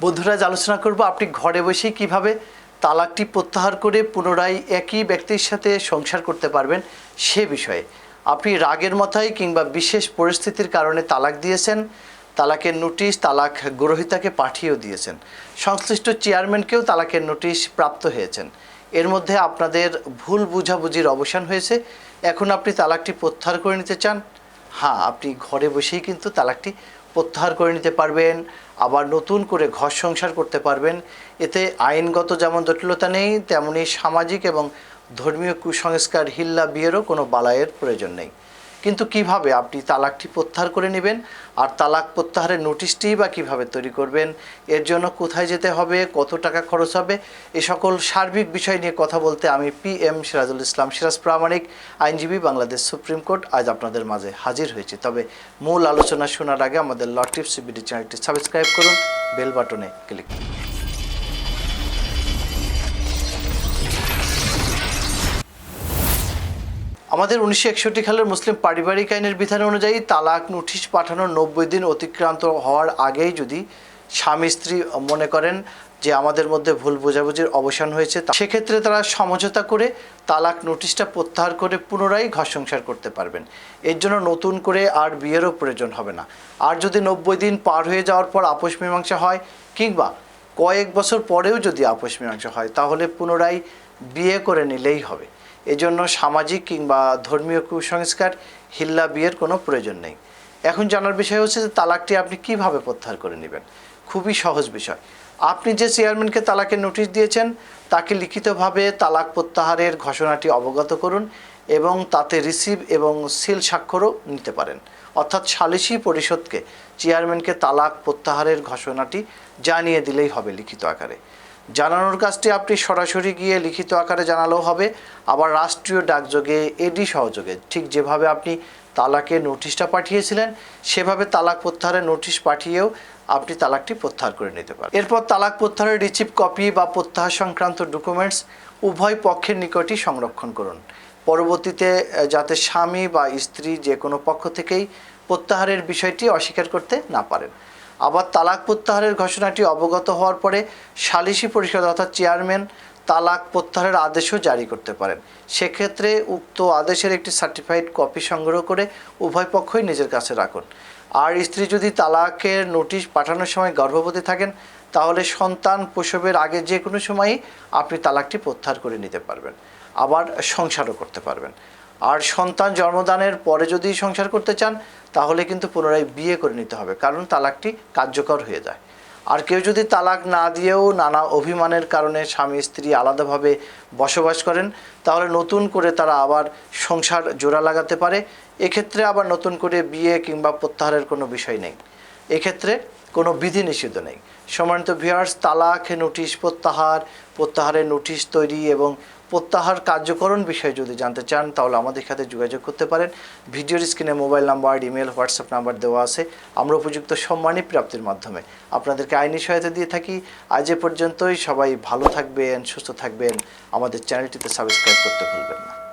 বন্ধুরা আলোচনা করব আপনি ঘরে বসেই কীভাবে তালাকটি প্রত্যাহার করে পুনরায় একই ব্যক্তির সাথে সংসার করতে পারবেন সে বিষয়ে। আপনি রাগের মাথায় কিংবা বিশেষ পরিস্থিতির কারণে তালাক দিয়েছেন, তালাকের নোটিশ তালাক গ্রহিতাকে পাঠিয়েও দিয়েছেন। সংশ্লিষ্ট চেয়ারম্যানকেও তালাকের নোটিশ প্রাপ্ত হয়েছেন। এর মধ্যে আপনাদের ভুল বুঝাবুঝির অবসান হয়েছে। এখন আপনি তালাকটি প্রত্যাহার করে নিতে চান হ্যাঁ আপনি ঘরে বসেই কিন্তু তালাকটি প্রত্যাহার করে নিতে পারবেন, আবার নতুন করে ঘর সংসার করতে পারবেন। এতে আইনগত যেমন জটিলতা নেই, তেমনি সামাজিক এবং ধর্মীয় কুসংস্কার, হিল্লা, বিয়েরও কোনো বালায়ের প্রয়োজন নেই। কিন্তু কীভাবে আপনি তালাকটি প্রত্যাহার করে নেবেন? আর তালাক প্রত্যাহারের নোটিশটি বা কীভাবে তৈরি করবেন? এর জন্য কোথায় যেতে হবে? কত টাকা খরচ হবে? এ সকল সার্বিক বিষয় নিয়ে কথা বলতে আমি পি এম সিরাজুল ইসলাম সিরাজ প্রামাণিক, আইনজীবী, বাংলাদেশ সুপ্রিম কোর্ট। আজ আপনাদের মাঝে হাজির হয়েছি। তবে মূল আলোচনা শোনার আগে আমাদের ল টিপস সিবিডি চ্যানেলটি সাবস্ক্রাইব করুন, বেল বাটনে ক্লিক করুন। আমাদের উনিশশো একষট্টি সালের মুসলিম পারিবারিক আইনের বিধান অনুযায়ী তালাক, নোটিশ পাঠানোর নব্বই দিন অতিক্রান্ত হওয়ার আগেই যদি স্বামী, স্ত্রী মনে করেন যে আমাদের মধ্যে ভুল বোঝাবুঝির অবসান হয়েছে সেক্ষেত্রে তারা সমঝোতা করে তালাক, নোটিশটা প্রত্যাহার করে পুনরায় ঘর সংসার করতে পারবেন। এর জন্য নতুন করে আর বিয়েরও প্রয়োজন হবে না। আর যদি নব্বই দিন পার হয়ে যাওয়ার পর আপোষ মীমাংসা হয় কিংবা কয়েক বছর পরেও যদি আপোষ মীমাংসা হয়, তাহলে পুনরায় বিয়ে করে নিলেই হবে। এজন্য সামাজিক কিংবা ধর্মীয় কুসংস্কার, হিল্লা বিয়ের কোনো প্রয়োজন নেই। এখন জানার বিষয় হচ্ছে যে তালাকটি আপনি কীভাবে প্রত্যাহার করে নেবেন? খুবই সহজ বিষয়। আপনি যে চেয়ারম্যানকে তালাকের নোটিশ দিয়েছেন, তাকে লিখিতভাবে তালাক প্রত্যাহারের ঘোষণাটি অবগত করুন এবং তাতে রিসিভ এবং সিল স্বাক্ষরও নিতে পারেন। অর্থাৎ সালিসি পরিষদকে চেয়ারম্যানকে তালাক প্রত্যাহারের ঘোষণাটি জানিয়ে দিলেই হবে লিখিত আকারে। জানানোর কাজটি আপনি সরাসরি গিয়ে লিখিত আকারে জানালেও হবে। আবার রাষ্ট্রীয় ডাকযোগে এডি সহযোগে। ঠিক যেভাবে আপনি তালাকের নোটিশটা পাঠিয়েছিলেন, সেভাবে তালাক প্রত্যাহারের নোটিশ পাঠিয়েও আপনি তালাকটি প্রত্যাহার করে নিতে পারেন। এরপর তালাক প্রত্যাহারের রিসিভ কপি বা প্রত্যাহার সংক্রান্ত ডকুমেন্টস উভয় পক্ষের নিকটই সংরক্ষণ করুন। পরবর্তীতে যাতে স্বামী বা স্ত্রী যে কোনো পক্ষ থেকেই প্রত্যাহারের বিষয়টি অস্বীকার করতে না পারেন। আবার তালাক প্রত্যাহারের ঘোষণাটি অবগত হওয়ার পরে সালিসি পরিষদ অর্থাৎ চেয়ারম্যান তালাক প্রত্যাহারের আদেশও জারি করতে পারেন। সেক্ষেত্রে উক্ত আদেশের একটি সার্টিফাইড কপি সংগ্রহ করে উভয় পক্ষই নিজের কাছে রাখুন। আর স্ত্রী যদি তালাকের নোটিশ পাঠানোর সময় গর্ভবতী থাকেন, তাহলে সন্তান প্রসবের আগে যে কোনো সময়ই আপনি তালাকটি প্রত্যাহার করে নিতে পারবেন। আবার সংসারও করতে পারবেন। আর সন্তান জন্মদানের পরে যদি সংসার করতে চান, তাহলে কিন্তু পুনরায় বিয়ে করে নিতে হবে, কারণ তালাকটি কার্যকর হয়ে যায়। আর কেউ যদি তালাক না দিয়েও নানা অভিমানের কারণে স্বামী স্ত্রী আলাদাভাবে বসবাস করেন, তাহলে নতুন করে তারা আবার সংসার জোড়া লাগাতে পারে। এক্ষেত্রে আবার নতুন করে বিয়ে কিংবা প্রত্যাহারের কোনো বিষয় নেই। এক্ষেত্রে কোনো বিধি নিষিদ্ধ নেই। সম্মানিত ভিউয়ার্স তালাক, নোটিশ প্রত্যাহার, প্রত্যাহারের নোটিশ তৈরি এবং প্রত্যাহার কার্যকরণ বিষয়ে যদি জানতে চান, তাহলে আমাদের সাথে যোগাযোগ করতে পারেন। ভিডিওর স্ক্রিনে mobile number, email, WhatsApp number দেওয়া আছে। আমরা উপযুক্ত সম্মানী প্রাপ্তির মাধ্যমে আপনাদেরকে আইনি সহায়তা দিয়ে থাকি। আজ এ পর্যন্তই। সবাই ভালো থাকবেন, সুস্থ থাকবেন। আমাদের চ্যানেলটিতে সাবস্ক্রাইব করতে ভুলবেন না।